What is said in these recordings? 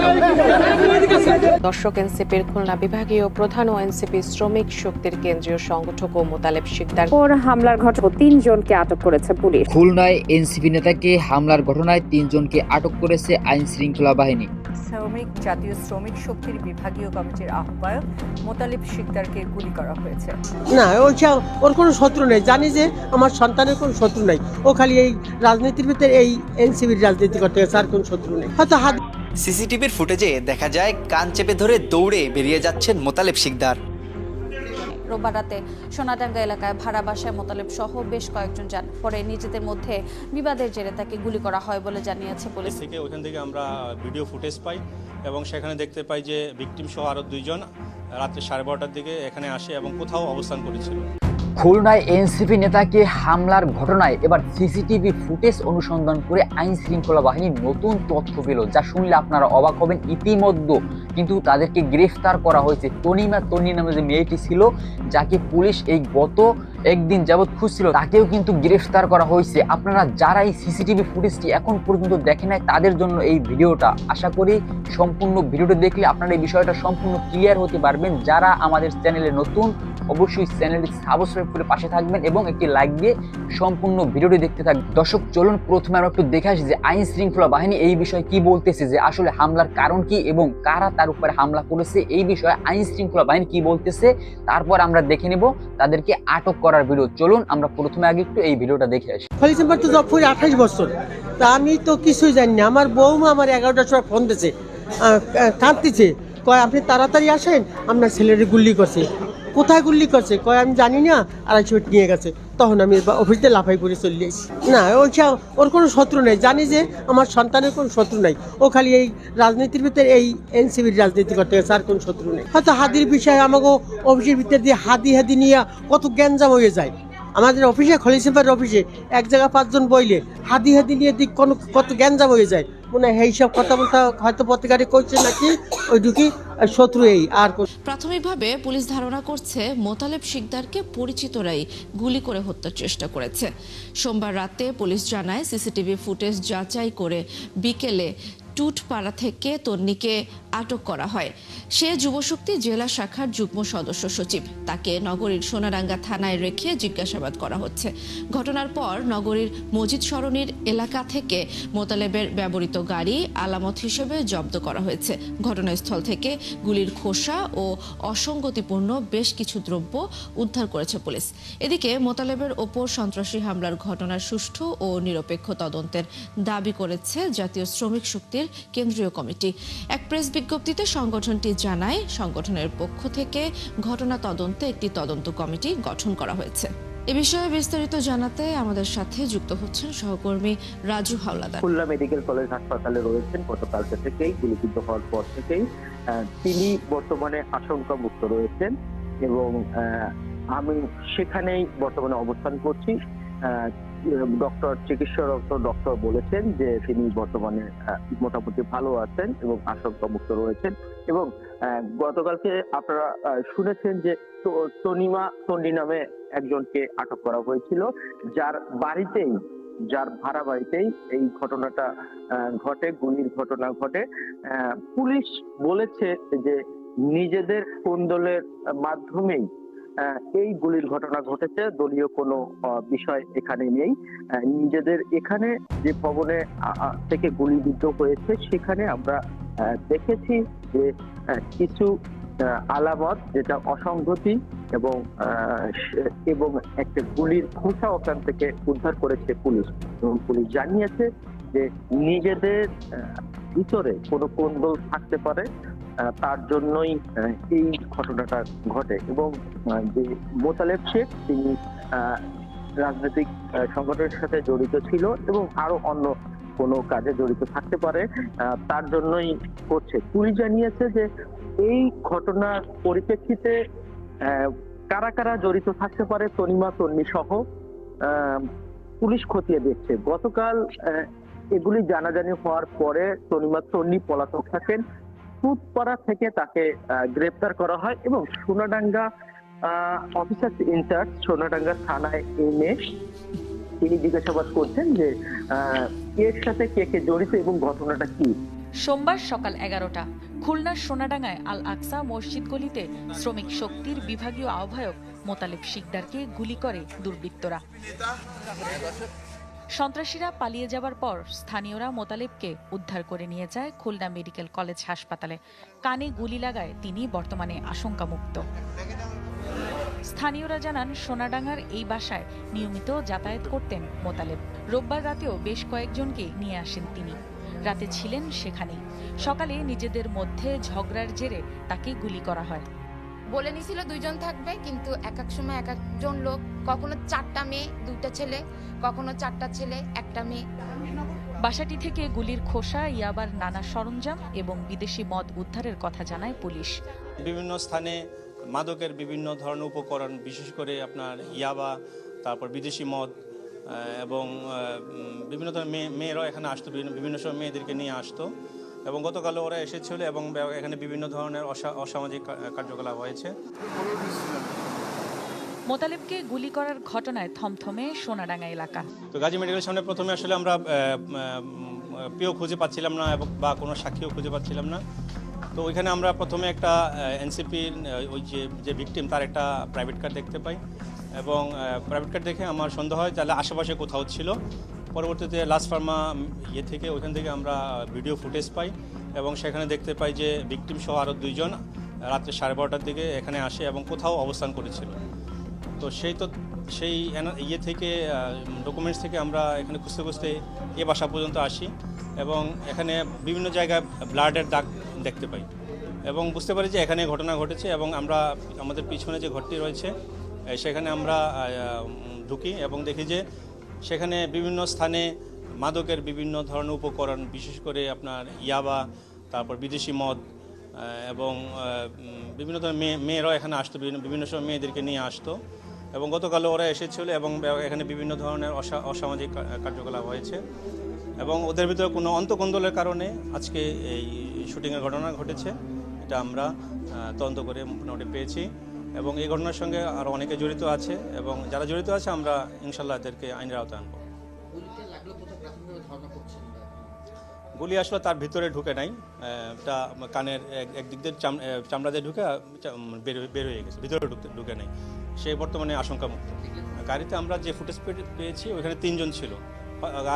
আমি দর্শক এনসিপির খুলনা বিভাগীয় প্রধান ও এনসিপি শ্রমিক শক্তির কেন্দ্রীয় সংগঠক ও মোতালেব শিকদার। ওর হামলার ঘটনা তিনজনকে আটক করেছে পুলিশ। খুলনায় এনসিপি নেতাকে হামলার ঘটনায় তিনজনকে আটক করেছে আইন শৃঙ্খলা বাহিনী। শ্রমিক জাতীয় শ্রমিক শক্তির বিভাগীয় কমিটির আহ্বায়ক মোতালিব শিকদারকে গুলি করা হয়েছে। না ওইটা ওর কোনো শত্রু নেই। জানি যে আমার সন্তানের কোনো শত্রু নাই। ও খালি এই রাজনীতির ভিতরে এই এনসিবির রাজনীতি করতে গেছে আর কোনো শত্রু নেই। হয়তো হাত সিসিটিভির ফুটেজে দেখা যায় কান চেপে ধরে দৌড়ে বেরিয়ে যাচ্ছেন মোতালেব শিকদার। রোববার রাতে সোনাডাঙ্গা এলাকায় ভাড়া বাসায় মোতালেব সহ বেশ কয়েকজন যান। পরে নিজেদের মধ্যে বিবাদের জেরে তাকে গুলি করা হয় বলে জানিয়েছে পুলিশ। থেকে ওখান থেকে আমরা ভিডিও ফুটেজ পাই এবং সেখানে দেখতে পাই যে ভিকটিম সহ আরও দুইজন রাত্রে সাড়ে বারোটার দিকে এখানে আসে এবং কোথাও অবস্থান করেছিল। খুলনায় এনসিপি নেতাকে হামলার ঘটনায় এবার সিসিটিভি ফুটেজ অনুসন্ধান করে আইন শৃঙ্খলা বাহিনী নতুন তথ্য পেল, যা শুনলে আপনারা অবাক হবেন। ইতিমধ্যে কিন্তু তাদেরকে গ্রেফতার করা হয়েছে। তনিমা তনি নামে যে মেয়েটি ছিল, যাকে পুলিশ এই গত একদিন যাবৎ খুঁজছিল তাকেও কিন্তু গ্রেফতার করা হয়েছে। আপনারা যারা এই সিসিটিভি ফুটেজটি এখন পর্যন্ত দেখে নাই, তাদের জন্য এই ভিডিওটা। আশা করি সম্পূর্ণ ভিডিওটা দেখলে আপনারা এই বিষয়টা সম্পূর্ণ ক্লিয়ার হতে পারবেন। যারা আমাদের চ্যানেলে নতুন, অবশ্যই চ্যানেলটি সাবস্ক্রাইব করে পাশে থাকবেন এবং একটি লাইক দিয়ে সম্পূর্ণ ভিডিওটি দেখতে থাকবেন। দর্শক, চলুন প্রথমে আমরা একটু দেখে আসি যে আইন শৃঙ্খলা বাহিনী এই বিষয়ে কি বলতেছে, যে আসলে হামলার কারণ কি এবং কারা তার উপরে হামলা করেছে, এই বিষয়ে আইন শৃঙ্খলা বাহিনী কি বলতেছে, তারপর আমরা দেখে নেব, তাদেরকে আটক করার ভিডিও চলুন, আমরা প্রথমে আগে একটু এই ভিডিওটা দেখে আসি। খলি চেম্বার তো জব আঠাশ বছর। তা আমি তো কিছুই জানি না। আমার বৌমা আমার এগারোটার সময় ফোন দিয়েছে কাঁদতেছে। কয়, আপনি তাড়াতাড়ি আসেন। আপনার ছেলেটি গুল্লি করছে। কোথায় গুল্লি করছে? কয়, আমি জানি না। আড়াইশো নিয়ে গেছে। তখন আমি অফিসে লাফাই করে চলে এসেছি না ওইটা ওর কোনো শত্রু নেই। জানি যে আমার সন্তানের কোনো শত্রু নাই। ও খালি এই রাজনীতির ভিতরে এই এনসিবির রাজনীতি করতে গেছে, আর কোনো শত্রু নেই। হয়তো হাদির বিষয়ে আমাকে অফিসের ভিতরে দিয়ে হাদি হাদি নিয়ে কত গ্যাঞ্জাম হয়ে যায়। আমাদের অফিসে খলি চেম্বারের অফিসে এক জায়গায় পাঁচজন বইলে হাদি হাদি নিয়ে দিক কোনো কত গ্যাঞ্জাম হয়ে যায়। মনে হয় এইসব কথা বলতে হয়তো পত্রিকারে কইছে নাকি? ওই ঢুকি শত্রু এই, আর প্রাথমিকভাবে পুলিশ ধারণা করছে মোতালেব শিকদারকে পরিচিতরাই গুলি করে হত্যার চেষ্টা করেছে। সোমবার রাতে পুলিশ জানায় সিসিটিভি ফুটেজ যাচাই করে বিকেলে টুটপাড়া থেকে তন্নিকে আটক করা হয়। সে যুবশক্তি জেলা শাখার যুগ্ম সদস্য সচিব। তাকে নগরীর সোনারাঙ্গা থানায় রেখে জিজ্ঞাসাবাদ করা হচ্ছে। ঘটনার পর নগরীর মজিদ সরণির এলাকা থেকে মোতালেবের ব্যবহৃত গাড়ি আলামত হিসেবে জব্দ করা হয়েছে। ঘটনাস্থল থেকে গুলির খোসা ও অসঙ্গতিপূর্ণ বেশ কিছু দ্রব্য উদ্ধার করেছে পুলিশ। এদিকে মোতালেবের ওপর সন্ত্রাসী হামলার ঘটনার সুষ্ঠু ও নিরপেক্ষ তদন্তের দাবি করেছে জাতীয় শ্রমিক শক্তির কেন্দ্রীয় কমিটি। এক প্রেস বিজ্ঞপ্তিতে সংগঠনটি জানায়, সংগঠনের পক্ষ থেকে ঘটনা তদন্তে একটি তদন্ত কমিটি গঠন করা হয়েছে। এ বিষয়ে বিস্তারিত জানাতে আমাদের সাথে যুক্ত হচ্ছেন সহকর্মী রাজু হাওলাদার। খুলনা মেডিকেল কলেজ হাসপাতালে রয়েছেন গতকালকে থেকেই গুলিবিদ্ধ হওয়ার পর থেকেই তিনি বর্তমানে আশঙ্কা মুক্ত রয়েছেন এবং আমি সেখানেই বর্তমানে অবস্থান করছি। ডক্টর চিকিৎসারত ডক্টর বলেছেন যে তিনি বর্তমানে মোটামুটি ভালো আছেন এবং আশঙ্কা মুক্ত রয়েছেন। এবং গতকালকে আপনারা শুনেছেন যে তনিমা তন্ডি নামে একজনকে আটক করা হয়েছিল, যার বাড়িতেই, যার ভাড়া বাড়িতেই এই ঘটনাটা ঘটে, গুলির ঘটনা ঘটে। পুলিশ বলেছে যে নিজেদের কোন্দলের মাধ্যমেই এই গুলির ঘটনা ঘটেছে। দলীয় কোনো বিষয় এখানে নেই। নিজেদের এখানে যে ভবনে থেকে গুলিবিদ্ধ হয়েছে, সেখানে আমরা দেখেছি যে কিছু আলামত যেটা অসংগতি এবং এবং একটা গুলির খোসা ওখান থেকে উদ্ধার করেছে পুলিশ। এবং পুলিশ জানিয়েছে যে নিজেদের ভিতরে কোনো কোন্দল থাকতে পারে তার জন্যই এই ঘটনাটা ঘটে এবং যে মোতালেব শেখ, তিনি রাজনৈতিক সংগঠনের সাথে জড়িত ছিল এবং আরও অন্য কোনো কাজে জড়িত থাকতে পারে তার জন্যই করছে। পুলিশ জানিয়েছে যে এই ঘটনার পরিপ্রেক্ষিতে কারা কারা জড়িত থাকতে পারে, তনিমা, তন্নি সহ পুলিশ খতিয়ে দেখছে। গতকাল এগুলি জানাজানি হওয়ার পরে তনিমা, তন্নি পলাতক থাকেন। ফুটপাড়া থেকে তাকে গ্রেপ্তার করা হয় এবং সোনাডাঙ্গা অফিসার ইনচার্জ সোনাডাঙ্গা থানায় এনে তিনি জিজ্ঞাসাবাদ করছেন যে এর সাথে কে কে জড়িত এবং ঘটনাটা কি? সোমবার সকাল এগারোটা খুলনার সোনাডাঙ্গায় আল আকসা মসজিদ গলিতে শ্রমিক শক্তির বিভাগীয় আহ্বায়ক মোতালেব শিকদারকে গুলি করে দুর্বৃত্তরা। সন্ত্রাসীরা পালিয়ে যাবার পর স্থানীয়রা মোতালেবকে উদ্ধার করে নিয়ে যায় খুলনা মেডিকেল কলেজ হাসপাতালে। কানে গুলি লাগায় তিনি বর্তমানে আশঙ্কামুক্ত। স্থানীয়রা জানান, সোনাডাঙ্গার এই বাসায় নিয়মিত যাতায়াত করতেন মোতালেব। রোববার রাতেও বেশ কয়েকজনকে নিয়ে আসেন তিনি। রাতে ছিলেন সেখানেই। সকালে নিজেদের মধ্যে ঝগড়ার জেরে তাকে গুলি করা হয়। বলে নিছিল দুইজন থাকবে কিন্তু এক এক সময় এক একজন লোক কখনো চারটা মেয়ে দুইটা ছেলে কখনো চারটা ছেলে একটা মেয়ে। বাসাটি থেকে গুলির খোসা ইয়াবার নানা সরঞ্জাম এবং বিদেশি মদ উদ্ধারের কথা জানায় পুলিশ। বিভিন্ন স্থানে মাদকের বিভিন্ন ধরনের উপকরণ বিশেষ করে আপনার ইয়াবা তারপর বিদেশি মদ এবং বিভিন্ন ধরনের মেয়ে মেয়েরাও এখানে আসতো বিভিন্ন বিভিন্ন সময় মেয়েদেরকে নিয়ে আসতো। এবং গতকালও ওরা এসেছিল এবং এখানে বিভিন্ন ধরনের অসা- অসামাজিক কার্যকলাপ হয়েছে। মোতালেবকে গুলি করার ঘটনায় থমথমে সোনাডাঙ্গা এলাকা। তো গাজী মেডিকেলের সামনে প্রথমে আসলে আমরা পিও খুঁজে পাচ্ছিলাম না এবং বা কোনো সাক্ষীও খুঁজে পাচ্ছিলাম না। তো ওইখানে আমরা প্রথমে একটা এনসিপির ওই যে যে ভিকটিম তার একটা প্রাইভেট কার দেখতে পাই। এবং প্রাইভেট কার দেখে আমার সন্দেহ হয় তাহলে আশেপাশে কোথাও ছিল। পরবর্তীতে লাস্ট ফার্মা ইয়ে থেকে ওইখান থেকে আমরা ভিডিও ফুটেজ পাই এবং সেখানে দেখতে পাই যে ভিকটিম সহ আরও দুইজন রাত্রে সাড়ে বারোটার দিকে এখানে আসে এবং কোথাও অবস্থান করেছিল। তো সেই তো সেই ইয়ে থেকে ডকুমেন্টস থেকে আমরা এখানে খুঁজতে খুঁজতে এ বাসা পর্যন্ত আসি এবং এখানে বিভিন্ন জায়গায় ব্লাডের দাগ দেখতে পাই এবং বুঝতে পারি যে এখানে ঘটনা ঘটেছে এবং আমরা, আমাদের পিছনে যে ঘরটি রয়েছে সেখানে আমরা ঢুকি এবং দেখি যে সেখানে বিভিন্ন স্থানে মাদকের বিভিন্ন ধরনের উপকরণ, বিশেষ করে আপনার ইয়াবা, তারপর বিদেশি মদ এবং বিভিন্ন ধরনের মেয়ে মেয়েরাও এখানে আসতো, বিভিন্ন বিভিন্ন সময় মেয়েদেরকে নিয়ে আসতো। এবং গতকালও ওরা এসেছিল এবং এখানে বিভিন্ন ধরনের অসা- অসামাজিক কার্যকলাপ হয়েছে। এবং ওদের ভিতরে কোনো অন্তকন্দলের কারণে আজকে এই শুটিংয়ের ঘটনা ঘটেছে। এটা আমরা তদন্ত করে মোটামুটি পেয়েছি। এবং এই ঘটনার সঙ্গে আরও অনেকে জড়িত আছে এবং যারা জড়িত আছে আমরা ইনশাল্লাহ এদেরকে আইনের আওতায় আনব। গুলি আসলে তার ভিতরে ঢুকে নাই। এটা কানের এক- একদিক দিয়ে চামড়া দিয়ে ঢুকে বের হয়ে- গেছে। ভিতরে ঢুকতে ঢুকে নেই। সে বর্তমানে আশঙ্কামুক্ত। গাড়িতে আমরা যে ফুটেজ পেয়েছি ওখানে তিনজন ছিল।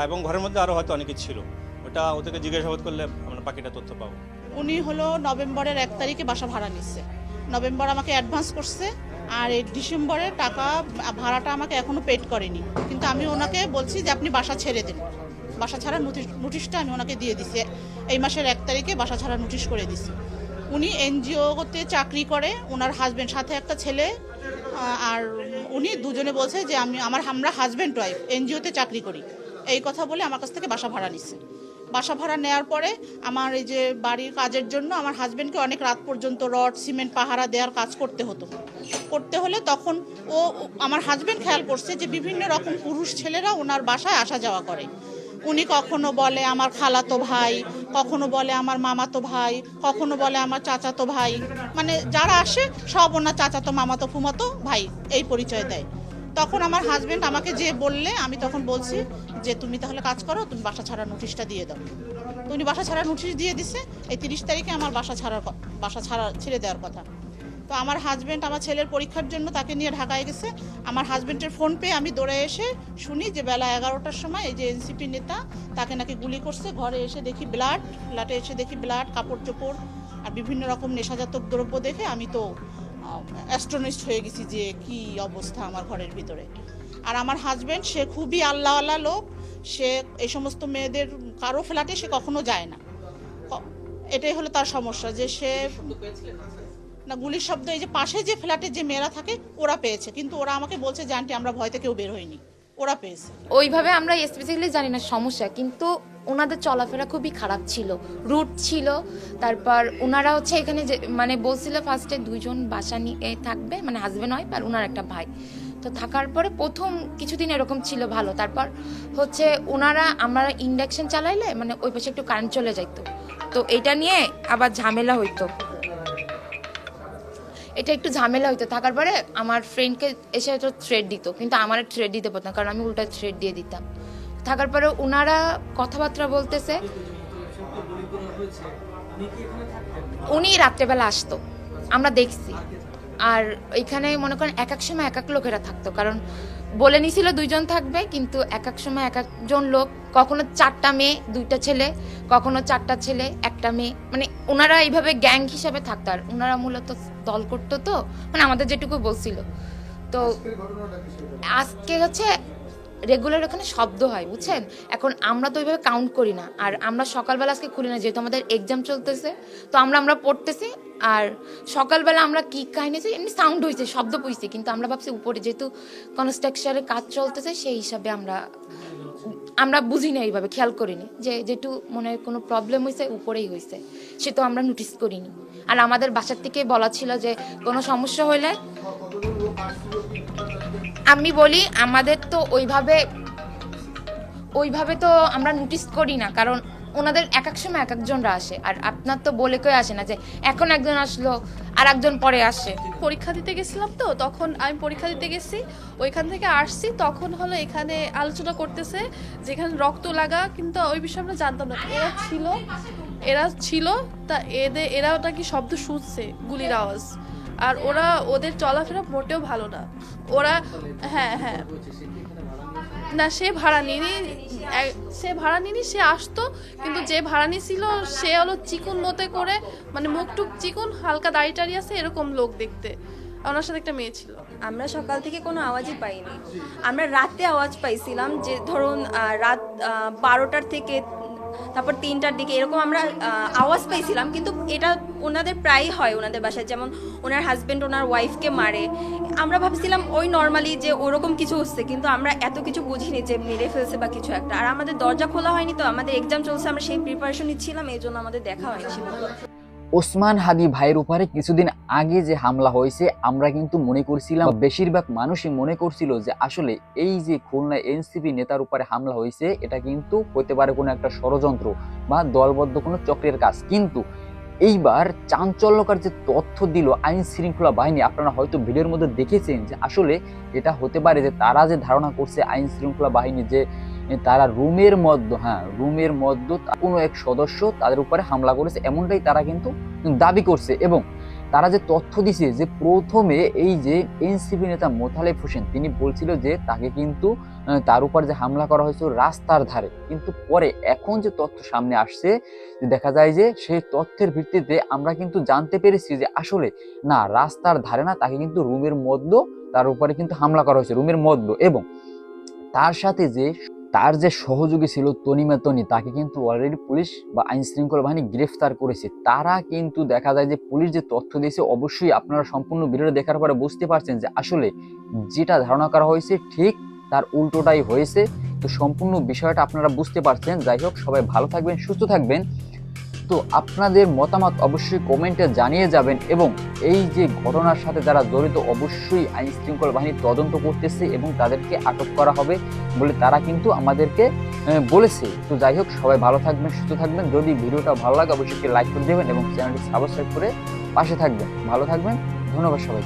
এবং ঘরের মধ্যে আরও হয়তো অনেকে ছিল। ওটা ওদেরকে জিজ্ঞাসাবাদ করলে আমরা বাকিটা তথ্য পাবো। উনি হলো নভেম্বরের এক তারিখে বাসা ভাড়া নিচ্ছে। নভেম্বর আমাকে অ্যাডভান্স করছে, আর এই ডিসেম্বরে টাকা ভাড়াটা আমাকে এখনও পেড করেনি। কিন্তু আমি ওনাকে বলছি যে আপনি বাসা ছেড়ে দিন। বাসা ছাড়া নোটিশ, নোটিশটা আমি ওনাকে দিয়ে দিছি। এই মাসের এক তারিখে বাসা ছাড়া নোটিশ করে দিছি। উনি এনজিওতে চাকরি করে, ওনার হাজবেন্ড সাথে একটা ছেলে আর উনি দুজনে বলছে যে আমি, আমার আমরা হাজব্যান্ড ওয়াইফ এনজিওতে চাকরি করি। এই কথা বলে আমার কাছ থেকে বাসা ভাড়া নিচ্ছে বাসা ভাড়া নেওয়ার পরে আমার এই যে বাড়ির কাজের জন্য আমার হাজবেন্ডকে অনেক রাত পর্যন্ত রড সিমেন্ট পাহারা দেওয়ার কাজ করতে হতো। করতে হলে তখন ও আমার হাজবেন্ড খেয়াল করছে যে বিভিন্ন রকম পুরুষ ছেলেরা ওনার বাসায় আসা যাওয়া করে। উনি কখনো বলে আমার খালাতো ভাই, কখনো বলে আমার মামাতো ভাই, কখনো বলে আমার চাচাতো ভাই। মানে যারা আসে সব ওনার চাচাতো, মামাতো, ফুমাতো ভাই এই পরিচয় দেয়। তখন আমার হাজবেন্ড আমাকে যে বললে, আমি তখন বলছি যে, তুমি তাহলে কাজ করো, তুমি বাসা ছাড়া নোটিশটা দিয়ে দাও। তো উনি বাসা ছাড়া নোটিশ দিয়ে দিছে, এই তিরিশ তারিখে আমার বাসা ছাড়ার বাসা ছাড়া, ছেড়ে দেওয়ার কথা। তো আমার হাজবেন্ড আমার ছেলের পরীক্ষার জন্য তাকে নিয়ে ঢাকায় গেছে। আমার হাজবেন্ডের ফোন পেয়ে আমি দৌড়ে এসে শুনি যে, বেলা এগারোটার সময় এই যে এনসিপি নেতা তাকে নাকি গুলি করছে। ঘরে এসে দেখি ব্লাড ফ্ল্যাটে এসে দেখি ব্লাড কাপড় চোপড় আর বিভিন্ন রকম নেশাজাতক দ্রব্য দেখে আমি তো অ্যাস্ট্রোনিস্ট হয়ে গেছি যে কি অবস্থা আমার ঘরের ভিতরে। আর আমার হাজব্যান্ড সে খুবই আল্লাহওয়ালা লোক। সে এই সমস্ত মেয়েদের কারও ফ্ল্যাটে সে কখনো যায় না। এটাই হলো তার সমস্যা যে সে না, গুলির শব্দ, এই যে পাশে যে ফ্ল্যাটে যে মেয়েরা থাকে, ওরা পেয়েছে। কিন্তু ওরা আমাকে বলছে যে, আন্টি, আমরা ভয়তে কেউ বের হইনি। ওরা পেয়েছে। ওইভাবে আমরা স্পেসিফিকলি জানি না সমস্যা, কিন্তু ওনাদের চলাফেরা খুবই খারাপ ছিল, রুট ছিল। তারপর ওনারা হচ্ছে এখানে যে মানে বলছিল ফার্স্টে দুইজন বাসা নিয়ে থাকবে মানে হাজবেন্ড হয় আর ওনার একটা ভাই। তো থাকার পরে প্রথম কিছুদিন এরকম ছিল ভালো। তারপর হচ্ছে ওনারা আমরা ইন্ডাকশন চালাইলে মানে ওই পাশে একটু কারেন্ট চলে যাইতো। তো এটা নিয়ে আবার ঝামেলা হইতো। এটা একটু ঝামেলা হইতো। থাকার পরে আমার ফ্রেন্ডকে এসে হয়তো থ্রেড দিত, কিন্তু আমার থ্রেড দিতে পারতাম কারণ আমি উল্টা থ্রেড দিয়ে দিতাম। থাকার পরে ওনারা কথাবার্তা বলতেছে। উনি রাত্রেবেলা আসতো। আমরা দেখছি। আর এখানে মনে করেন এক এক সময় এক এক লোকেরা থাকতো। কারণ বলে নিছিল দুইজন থাকবে কিন্তু এক এক সময় এক একজন লোক কখনো চারটা মেয়ে দুইটা ছেলে কখনো চারটা ছেলে একটা মেয়ে। মানে ওনারা এইভাবে গ্যাং হিসাবে থাকতো। আর ওনারা মূলত দল করতো তো মানে আমাদের যেটুকু বলছিল। তো আজকে হচ্ছে রেগুলার ওখানে শব্দ হয়, বুঝছেন? এখন আমরা তো ওইভাবে কাউন্ট করি না। আর আমরা সকালবেলা আজকে খুলি না, যেহেতু আমাদের এক্সাম চলতেছে, তো আমরা আমরা পড়তেছি, আর সকালবেলা আমরা কি কাহিনী এমনি সাউন্ড হয়েছে শব্দ পইছে কিন্তু আমরা ভাবছি উপরে যেহেতু কনস্ট্রাকচারের কাজ চলতেছে, সেই হিসাবে আমরা আমরা বুঝি না এইভাবে, খেয়াল করিনি, যে যেটু মনে হয় কোনো প্রবলেম হয়েছে উপরেই হয়েছে সে তো আমরা নোটিস করিনি। আর আমাদের বাসার থেকে বলা ছিল যে কোনো সমস্যা হলে আমি বলি, আমাদের তো ওইভাবে ওইভাবে তো আমরা নোটিস করি না, কারণ ওনাদের এক এক সময় এক একজনরা আসে। আর আপনার তো বলে কেউ আসে না যে, এখন একজন আসলো, আর একজন পরে আসে। পরীক্ষা দিতে গেছিলাম তো, তখন আমি পরীক্ষা দিতে গেছি, ওইখান থেকে আসছি, তখন হলো এখানে আলোচনা করতেছে, যেখানে রক্ত লাগা, কিন্তু ওই বিষয়ে আমরা জানতাম না। এরা ছিল এরা ছিল, তা এদের এরা নাকি শব্দ শুনছে, গুলির আওয়াজ। আর ওরা ওদের চলাফেরা মোটেও ভালো না। ওরা হ্যাঁ হ্যাঁ। না, সে ভাড়া নিনি সে ভাড়া নিনি সে আসতো, কিন্তু যে ভাড়া নিছিল সে হলো চিকুন মতে করে মানে মুখটুক চিকুন, হালকা দাড়ি টাড়ি আছে, এরকম লোক দেখতে। ওনার সাথে একটা মেয়ে ছিল। আমরা সকাল থেকে কোনো আওয়াজই পাইনি। আমরা রাতে আওয়াজ পাইছিলাম যে, ধরুন রাত বারোটার থেকে তারপর তিনটার দিকে, এরকম আমরা আওয়াজ পেয়েছিলাম, কিন্তু এটা ওনাদের প্রায়ই হয় ওনাদের বাসায়। যেমন ওনার হাজব্যান্ড ওনার ওয়াইফকে মারে। আমরা ভাবছিলাম ওই নর্মালি যে ওরকম কিছু হচ্ছে, কিন্তু আমরা এত কিছু বুঝিনি যে মেরে ফেলছে বা কিছু একটা। আর আমাদের দরজা খোলা হয়নি তো, আমাদের এক্সাম চলছে, আমরা সেই প্রিপারেশন নিচ্ছিলাম, এই জন্য আমাদের দেখা হয়নি। ওসমান হাদি ভাইয়ের উপরে কিছুদিন আগে যে হামলা হয়েছে, আমরা কিন্তু মনে করছিলাম, বেশিরভাগ মানুষই মনে করছিল যে আসলে এই যে খুলনা এনসিপি নেতার উপরে হামলা হয়েছে, এটা কিন্তু হতে পারে কোনো একটা ষড়যন্ত্র বা দলবদ্ধ কোনো চক্রের কাজ। কিন্তু এইবার চাঞ্চল্যকার যে তথ্য দিল আইন শৃঙ্খলা বাহিনী, আপনারা হয়তো ভিডিওর মধ্যে দেখেছেন যে আসলে এটা হতে পারে যে তারা যে ধারণা করছে আইন শৃঙ্খলা বাহিনী যে তারা রুমের মধ্য হ্যাঁ রুমের মধ্যে কোনো এক সদস্য তাদের উপরে হামলা করেছে, এমনটাই তারা কিন্তু দাবি করছে। এবং তারা যে তথ্য দিছে যে প্রথমে এই যে এনসিপি নেতা মোতালেব হোসেন, তিনি বলছিল যে তাকে কিন্তু তার উপর যে হামলা করা হয়েছিল রাস্তার ধারে। কিন্তু পরে এখন যে তথ্য সামনে আসছে দেখা যায় যে সেই তথ্যের ভিত্তিতে আমরা কিন্তু জানতে পেরেছি যে আসলে না, রাস্তার ধারে না, তাকে কিন্তু রুমের মধ্য তার উপরে কিন্তু হামলা করা হয়েছে, রুমের মধ্য। এবং তার সাথে যে তার যে সহযোগী ছিল তনিমা তনি তাকে কিন্তু অলরেডি পুলিশ বা আইন শৃঙ্খলা বাহিনী গ্রেফতার করেছে। তারা কিন্তু দেখা যায় যে পুলিশ যে তথ্য দিয়েছে, অবশ্যই আপনারা সম্পূর্ণ ভিডিওটা দেখার পরে বুঝতে পারছেন যে আসলে যেটা ধারণা করা হয়েছে, ঠিক তার উল্টোটাই হয়েছে। তো সম্পূর্ণ বিষয়টা আপনারা বুঝতে পারছেন। যাই হোক, সবাই ভালো থাকবেন, সুস্থ থাকবেন। তো আপনাদের মতামত অবশ্যই কমেন্টে জানিয়ে যাবেন এবং এই যে ঘটনার সাথে যারা জড়িত অবশ্যই আইন শৃঙ্খলা বাহিনী তদন্ত করতেছে এবং তাদেরকে আটক করা হবে বলে তারা কিন্তু আমাদেরকে বলেছে। তো যাই হোক, সবাই ভালো থাকবেন, সুস্থ থাকবেন। যদি ভিডিওটা ভালো লাগে, অবশ্যই লাইক করে দেবেন এবং চ্যানেলটি সাবস্ক্রাইব করে পাশে থাকবেন। ভালো থাকবেন। ধন্যবাদ সবাইকে।